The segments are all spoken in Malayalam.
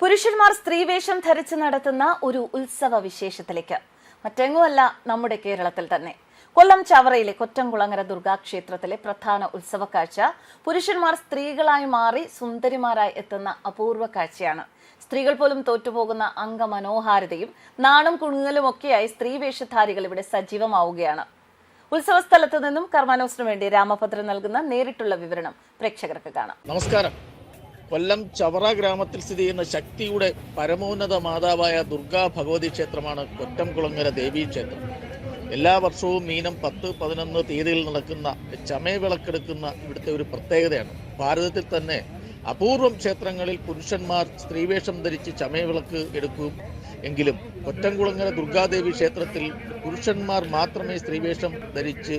പുരുഷന്മാർ സ്ത്രീവേഷം ധരിച്ച് നടത്തുന്ന ഒരു ഉത്സവ വിശേഷത്തിലേക്ക് മറ്റെങ്ങുമല്ല നമ്മുടെ കേരളത്തിൽ തന്നെ. കൊല്ലം ചവറയിലെ കൊറ്റംകുളങ്ങര ദുർഗാക്ഷേത്രത്തിലെ പ്രധാന ഉത്സവ കാഴ്ച പുരുഷന്മാർ സ്ത്രീകളായി മാറി സുന്ദരിമാരായി എത്തുന്ന അപൂർവ കാഴ്ചയാണ്. സ്ത്രീകൾ പോലും തോറ്റുപോകുന്ന അംഗമനോഹാരിതയും നാണം കുണുങ്ങലും ഒക്കെയായി സ്ത്രീവേഷധാരികൾ ഇവിടെ സജീവമാവുകയാണ്. ഉത്സവ സ്ഥലത്ത് നിന്നും കർമാനോസിനു വേണ്ടി രാമഭദ്രൻ നൽകുന്ന നേരിട്ടുള്ള വിവരണം പ്രേക്ഷകർക്ക് കാണാം. നമസ്കാരം. കൊല്ലം ചവറ ഗ്രാമത്തിൽ സ്ഥിതി ചെയ്യുന്ന ശക്തിയുടെ പരമോന്നത മാതാവായ ദുർഗാ ഭഗവതി ക്ഷേത്രമാണ് കൊറ്റംകുളങ്ങര ദേവീ ക്ഷേത്രം. എല്ലാ വർഷവും മീനം പത്ത് പതിനൊന്ന് തീയതിയിൽ നടക്കുന്ന ചമയവിളക്കെടുക്കുന്ന ഇവിടുത്തെ ഒരു പ്രത്യേകതയാണ്. ഭാരതത്തിൽ തന്നെ അപൂർവം ക്ഷേത്രങ്ങളിൽ പുരുഷന്മാർ സ്ത്രീവേഷം ധരിച്ച് ചമയവിളക്ക് എടുക്കും എങ്കിലും കൊറ്റംകുളങ്ങര ദുർഗാദേവി ക്ഷേത്രത്തിൽ പുരുഷന്മാർ മാത്രമേ സ്ത്രീവേഷം ധരിച്ച്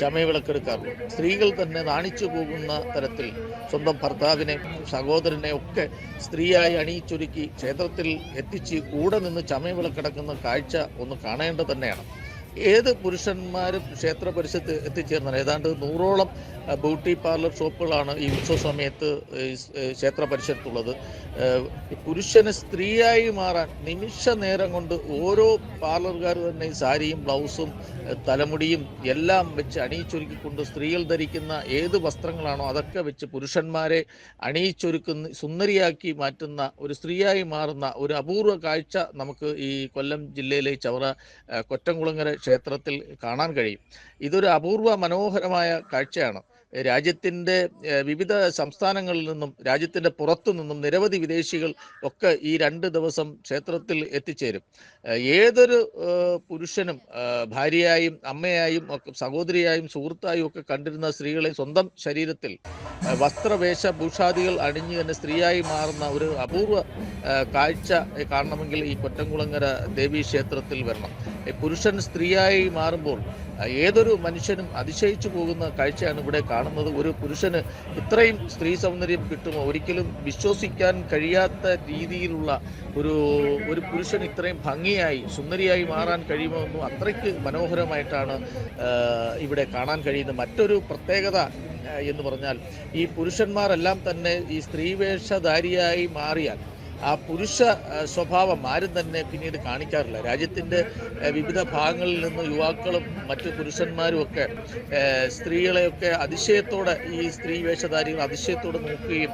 ചമയവിളക്കെടുക്കാറുള്ളൂ. സ്ത്രീകൾ തന്നെ നാണിച്ചു പോകുന്ന തരത്തിൽ സ്വന്തം ഭർത്താവിനെ സഹോദരനെ ഒക്കെ സ്ത്രീയായി അണിയിച്ചൊരുക്കി ക്ഷേത്രത്തിൽ എത്തിച്ച് കൂടെ നിന്ന് ചമയവിളക്കിടക്കുന്ന കാഴ്ച ഒന്ന് കാണേണ്ടത് തന്നെയാണ്. ഏത് പുരുഷന്മാരും ക്ഷേത്ര പരിസരത്ത് എത്തിച്ചേർന്നാണ്? ഏതാണ്ട് നൂറോളം ബ്യൂട്ടി പാർലർ ഷോപ്പുകളാണ് ഈ ഉത്സവ സമയത്ത് ക്ഷേത്ര പരിസരത്തുള്ളത്. പുരുഷന് സ്ത്രീയായി മാറാൻ നിമിഷ നേരം കൊണ്ട് ഓരോ പാർലറുകാർ തന്നെ സാരിയും ബ്ലൗസും തലമുടിയും എല്ലാം വെച്ച് അണിയിച്ചൊരുക്കിക്കൊണ്ട് സ്ത്രീകൾ ധരിക്കുന്ന ഏത് വസ്ത്രങ്ങളാണോ അതൊക്കെ വെച്ച് പുരുഷന്മാരെ അണിയിച്ചൊരുക്കുന്ന സുന്ദരിയാക്കി മാറ്റുന്ന ഒരു സ്ത്രീയായി മാറുന്ന ഒരു അപൂർവ കാഴ്ച നമുക്ക് ഈ കൊല്ലം ജില്ലയിലെ ചവറ കൊറ്റംകുളങ്ങര ക്ഷേത്രത്തിൽ കാണാൻ കഴിയും. ഇതൊരു അപൂർവ മനോഹരമായ കാഴ്ചയാണ്. രാജ്യത്തിന്റെ വിവിധ സംസ്ഥാനങ്ങളിൽ നിന്നും രാജ്യത്തിന്റെ പുറത്തു നിന്നും നിരവധി വിദേശികൾ ഒക്കെ ഈ രണ്ട് ദിവസം ക്ഷേത്രത്തിൽ എത്തിച്ചേരും. ഏതൊരു പുരുഷനും ഭാര്യയായും അമ്മയായും സഹോദരിയായും സുഹൃത്തായും ഒക്കെ കണ്ടിരുന്ന സ്ത്രീകളെ സ്വന്തം ശരീരത്തിൽ വസ്ത്രവേഷ ഭൂഷാദികൾ അണിഞ്ഞ് തന്നെ സ്ത്രീയായി മാറുന്ന ഒരു അപൂർവ കാഴ്ച കാണണമെങ്കിൽ ഈ കൊറ്റംകുളങ്ങര ദേവീ ക്ഷേത്രത്തിൽ വരണം. പുരുഷൻ സ്ത്രീയായി മാറുമ്പോൾ ഏതൊരു മനുഷ്യനും അതിശയിച്ചു പോകുന്ന കാഴ്ചയാണ് ഇവിടെ കാണുന്നത്. ഒരു പുരുഷന് ഇത്രയും സ്ത്രീ സൗന്ദര്യം കിട്ടുമോ? ഒരിക്കലും വിശ്വസിക്കാൻ കഴിയാത്ത രീതിയിലുള്ള ഒരു ഒരു പുരുഷൻ ഇത്രയും ഭംഗിയായി സുന്ദരിയായി മാറാൻ കഴിയുമോ എന്നും അത്രയ്ക്ക് മനോഹരമായിട്ടാണ് ഇവിടെ കാണാൻ കഴിയുന്നത്. മറ്റൊരു പ്രത്യേകത എന്ന് പറഞ്ഞാൽ ഈ പുരുഷന്മാരെല്ലാം തന്നെ ഈ സ്ത്രീവേഷധാരിയായി മാറിയാൽ ആ പുരുഷ സ്വഭാവം ആരും തന്നെ പിന്നീട് കാണിക്കാറില്ല. രാജ്യത്തിന്റെ വിവിധ ഭാഗങ്ങളിൽ നിന്ന് യുവാക്കളും മറ്റു പുരുഷന്മാരും ഒക്കെ സ്ത്രീകളെയൊക്കെ അതിശയത്തോടെ ഈ സ്ത്രീ വേഷധാരികൾ അതിശയത്തോടെ നോക്കുകയും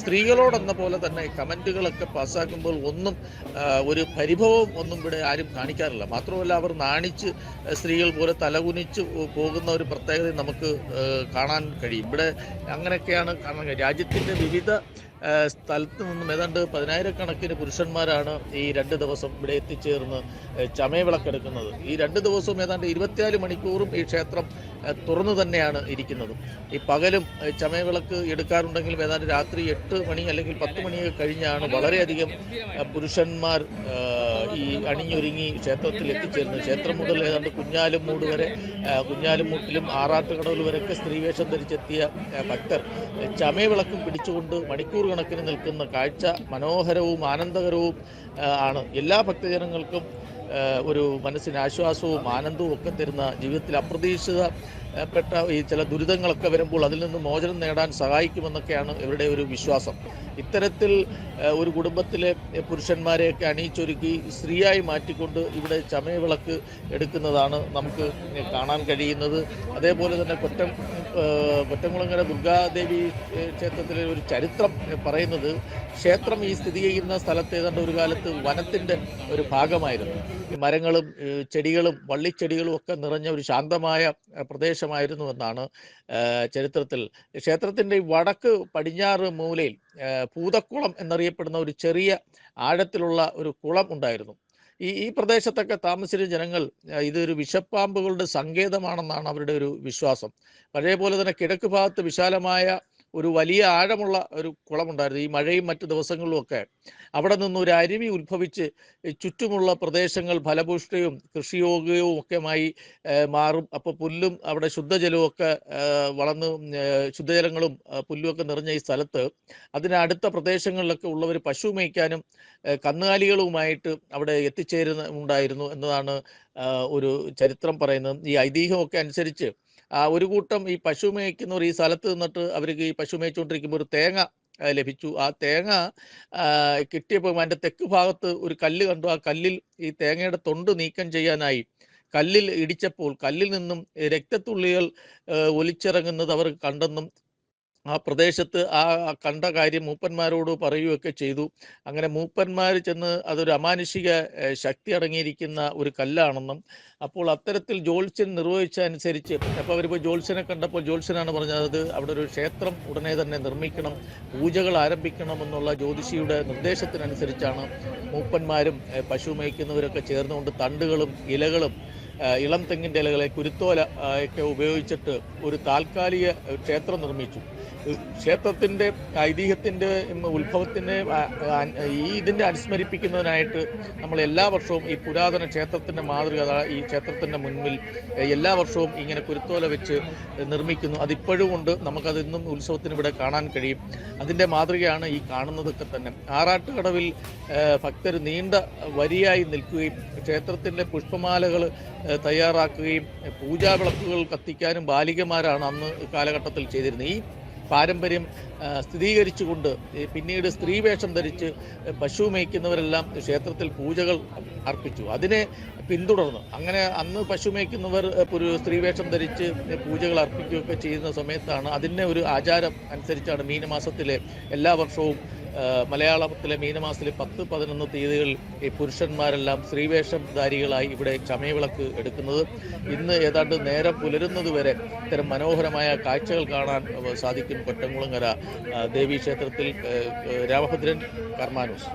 സ്ത്രീകളോടെന്ന പോലെ തന്നെ കമന്റുകളൊക്കെ പാസ്സാക്കുമ്പോൾ ഒന്നും ഒരു പരിഭവം ഒന്നും ഇവിടെ ആരും കാണിക്കാറില്ല. മാത്രമല്ല അവർ നാണിച്ച് സ്ത്രീകൾ പോലെ തലകുനിച്ച് പോകുന്ന ഒരു പ്രത്യേകത നമുക്ക് കാണാൻ കഴിയും. ഇവിടെ അങ്ങനെയൊക്കെയാണ് കാണാൻ കഴിയും രാജ്യത്തിന്റെ വിവിധ സ്ഥലത്ത് നിന്നും ഏതാണ്ട് പതിനായിരക്കണക്കിന് പുരുഷന്മാരാണ് ഈ രണ്ട് ദിവസം ഇവിടെ എത്തിച്ചേർന്ന് ചമയവിളക്കെടുക്കുന്നത്. ഈ രണ്ട് ദിവസവും ഏതാണ്ട് ഇരുപത്തിനാല് മണിക്കൂറും ഈ ക്ഷേത്രം തുറന്നു തന്നെയാണ് ഇരിക്കുന്നത്. ഈ പകലും ചമയവിളക്ക് എടുക്കാറുണ്ടെങ്കിലും ഏതാണ്ട് രാത്രി എട്ട് മണി അല്ലെങ്കിൽ പത്ത് മണിയൊക്കെ കഴിഞ്ഞാണ് വളരെയധികം പുരുഷന്മാർ ഈ അണിഞ്ഞൊരുങ്ങി ക്ഷേത്രത്തിൽ എത്തിച്ചേരുന്നത് ക്ഷേത്രം മുതൽ ഏതാണ്ട് കുഞ്ഞാലുമൂട് വരെ കുഞ്ഞാലും കുഞ്ഞാലുമൂട്ടിലും ആറാട്ടുകടവിൽ വരെയൊക്കെ സ്ത്രീവേഷം ധരിച്ചെത്തിയ ഭക്തർ ചമയവിളക്കും പിടിച്ചുകൊണ്ട് മണിക്കൂർ കണക്കിന് നിൽക്കുന്ന കാഴ്ച മനോഹരവും ആനന്ദകരവും ആണ്. എല്ലാ ഭക്തജനങ്ങൾക്കും ഒരു മനസ്സിന് ആശ്വാസവും ആനന്ദവും ഒക്കെ തരുന്ന ജീവിതത്തിൽ അപ്രതീക്ഷിത പെട്ട ഈ ചില ദുരിതങ്ങളൊക്കെ വരുമ്പോൾ അതിൽ നിന്ന് മോചനം നേടാൻ സഹായിക്കുമെന്നൊക്കെയാണ് ഇവരുടെ ഒരു വിശ്വാസം. ഇത്തരത്തിൽ ഒരു കുടുംബത്തിലെ പുരുഷന്മാരെയൊക്കെ അണിയിച്ചൊരുക്കി സ്ത്രീയായി മാറ്റിക്കൊണ്ട് ഇവിടെ ചമയവിളക്ക് എടുക്കുന്നതാണ് നമുക്ക് കാണാൻ കഴിയുന്നത്. അതേപോലെ തന്നെ കൊറ്റം കൊറ്റംകുളങ്ങര ദുർഗാദേവി ക്ഷേത്രത്തിലെ ഒരു ചരിത്രം പറയുന്നത് ക്ഷേത്രം ഈ സ്ഥിതി ചെയ്യുന്ന സ്ഥലത്ത് ഏതാണ്ട് ഒരു കാലത്ത് വനത്തിന്റെ ഒരു ഭാഗമായിരുന്നു. ഈ മരങ്ങളും ചെടികളും വള്ളിച്ചെടികളും ഒക്കെ നിറഞ്ഞ ഒരു ശാന്തമായ ഏ, പ്രദേശമായിരുന്നു എന്നാണ് ചരിത്രത്തിൽ. ക്ഷേത്രത്തിന്റെ വടക്ക് പടിഞ്ഞാറ് മൂലയിൽ പൂതക്കുളം എന്നറിയപ്പെടുന്ന ഒരു ചെറിയ ആഴത്തിലുള്ള ഒരു കുളം ഉണ്ടായിരുന്നു. ഈ ഈ പ്രദേശത്തൊക്കെ താമസിച്ചിരുന്ന ജനങ്ങൾ ഇതൊരു വിഷപ്പാമ്പുകളുടെ സങ്കേതമാണെന്നാണ് അവരുടെ ഒരു വിശ്വാസം. പഴയ പോലെ തന്നെ കിഴക്ക് ഭാഗത്ത് വിശാലമായ ഒരു വലിയ ആഴമുള്ള ഒരു കുളമുണ്ടായിരുന്നു. ഈ മഴയും മറ്റു ദിവസങ്ങളിലും ഒക്കെ അവിടെ നിന്ന് ഒരു അരുവി ഉത്ഭവിച്ച് ചുറ്റുമുള്ള പ്രദേശങ്ങൾ ഫലപുഷ്ടയും കൃഷിയോഗ്യവും ഒക്കെയായി മാറും. അപ്പോൾ പുല്ലും അവിടെ ശുദ്ധജലവും ഒക്കെ വളർന്ന് ശുദ്ധജലങ്ങളും പുല്ലുമൊക്കെ നിറഞ്ഞ ഈ സ്ഥലത്ത് അതിനടുത്ത പ്രദേശങ്ങളിലൊക്കെ ഉള്ളവർ പശു മേയ്ക്കാനും കന്നുകാലികളുമായിട്ട് അവിടെ എത്തിച്ചേരുന്ന ഉണ്ടായിരുന്നു എന്നതാണ് ഒരു ചരിത്രം പറയുന്നത്. ഈ ഐതിഹ്യമൊക്കെ അനുസരിച്ച് ഒരു കൂട്ടം ഈ പശു മേയ്ക്കുന്നവർ ഈ സ്ഥലത്ത് നിന്നിട്ട് അവർക്ക് ഈ പശു മേയിച്ചുകൊണ്ടിരിക്കുമ്പോൾ ഒരു തേങ്ങ ലഭിച്ചു. ആ തേങ്ങ കിട്ടിയപ്പോൾ അതിന്റെ തെക്ക് ഭാഗത്ത് ഒരു കല്ല് കണ്ടു. ആ കല്ലിൽ ഈ തേങ്ങയുടെ തൊണ്ട് നീക്കം ചെയ്യാനായി. കല്ലിൽ ഇടിച്ചപ്പോൾ കല്ലിൽ നിന്നും രക്തത്തുള്ളികൾ ഒലിച്ചിറങ്ങുന്നത് അവർ കണ്ടെന്നും ആ പ്രദേശത്ത് ആ കണ്ട കാര്യം മൂപ്പന്മാരോട് പറയുകയൊക്കെ ചെയ്തു. അങ്ങനെ മൂപ്പന്മാർ ചെന്ന് അതൊരു അമാനുഷിക ശക്തി അടങ്ങിയിരിക്കുന്ന ഒരു കല്ലാണെന്നും അപ്പോൾ അത്തരത്തിൽ ജോത്സ്യൻ നിർവഹിച്ച അനുസരിച്ച് അപ്പോൾ അവരിപ്പോൾ ജോത്സ്യനെ കണ്ടപ്പോൾ ജോത്സ്യനാണ് പറഞ്ഞത് അവിടെ ഒരു ക്ഷേത്രം ഉടനെ തന്നെ നിർമ്മിക്കണം പൂജകൾ ആരംഭിക്കണം എന്നുള്ള ജ്യോതിഷിയുടെ നിർദ്ദേശത്തിനനുസരിച്ചാണ് മൂപ്പന്മാരും പശു മേയ്ക്കുന്നവരൊക്കെ ചേർന്നുകൊണ്ട് തണ്ടുകളും ഇലകളും ഇളം തെങ്ങിന്റെ ഇലകളെ കുരുത്തോല ഒക്കെ ഉപയോഗിച്ചിട്ട് ഒരു താൽക്കാലിക ക്ഷേത്രം നിർമ്മിച്ചു. ക്ഷേത്രത്തിന്റെ ഐതിഹ്യത്തിന്റെ ഉത്ഭവത്തിന്റെ ഈ ഇതിന്റെ അനുസ്മരിപ്പിക്കുന്നതിനായിട്ട് നമ്മൾ എല്ലാ വർഷവും ഈ പുരാതന ക്ഷേത്രത്തിന്റെ മാതൃക ഈ ക്ഷേത്രത്തിന്റെ മുൻപിൽ എല്ലാ വർഷവും ഇങ്ങനെ കുരുത്തോല വെച്ച് നിർമ്മിക്കുന്നു. അതിപ്പോഴും ഉണ്ട്. നമുക്കത് ഇന്നും ഉത്സവത്തിന് ഇവിടെ കാണാൻ കഴിയും. അതിന്റെ മാതൃകയാണ് ഈ കാണുന്നതൊക്കെ തന്നെ. ആറാട്ടുകടവിൽ ഭക്തർ നീണ്ട വരിയായി നിൽക്കുകയും ക്ഷേത്രത്തിന്റെ പുഷ്പമാലകൾ തയ്യാറാക്കുകയും പൂജാ പൂജാവിളക്കുകൾ കത്തിക്കാനും ബാലികമാരാണ് അന്ന് കാലഘട്ടത്തിൽ ചെയ്തിരുന്നത്. ഈ പാരമ്പര്യം സ്ഥിരീകരിച്ചുകൊണ്ട് പിന്നീട് സ്ത്രീവേഷം ധരിച്ച് പശു മേയ്ക്കുന്നവരെല്ലാം ക്ഷേത്രത്തിൽ പൂജകൾ അർപ്പിച്ചു. അതിനെ പിന്തുടർന്നു. അങ്ങനെ അന്ന് പശു മേയ്ക്കുന്നവർ ഒരു സ്ത്രീവേഷം ധരിച്ച് പൂജകൾ അർപ്പിക്കുകയൊക്കെ ചെയ്യുന്ന സമയത്താണ് അതിന്റെ ഒരു ആചാരം അനുസരിച്ചാണ് മീനമാസത്തിലെ എല്ലാ വർഷവും മലയാളത്തിലെ മീനമാസത്തിലെ പത്ത് പതിനൊന്ന് തീയതികളിൽ ഈ പുരുഷന്മാരെല്ലാം സ്ത്രീവേഷധാരികളായി ഇവിടെ ചമയവിളക്ക് എടുക്കുന്നത്. ഇന്ന് ഏതാണ്ട് നേരം പുലരുന്നതുവരെ ഇത്തരം മനോഹരമായ കാഴ്ചകൾ കാണാൻ സാധിക്കും കൊറ്റംകുളങ്ങര ദേവീക്ഷേത്രത്തിൽ രാമഭദ്രൻ കർമാനൂസ്.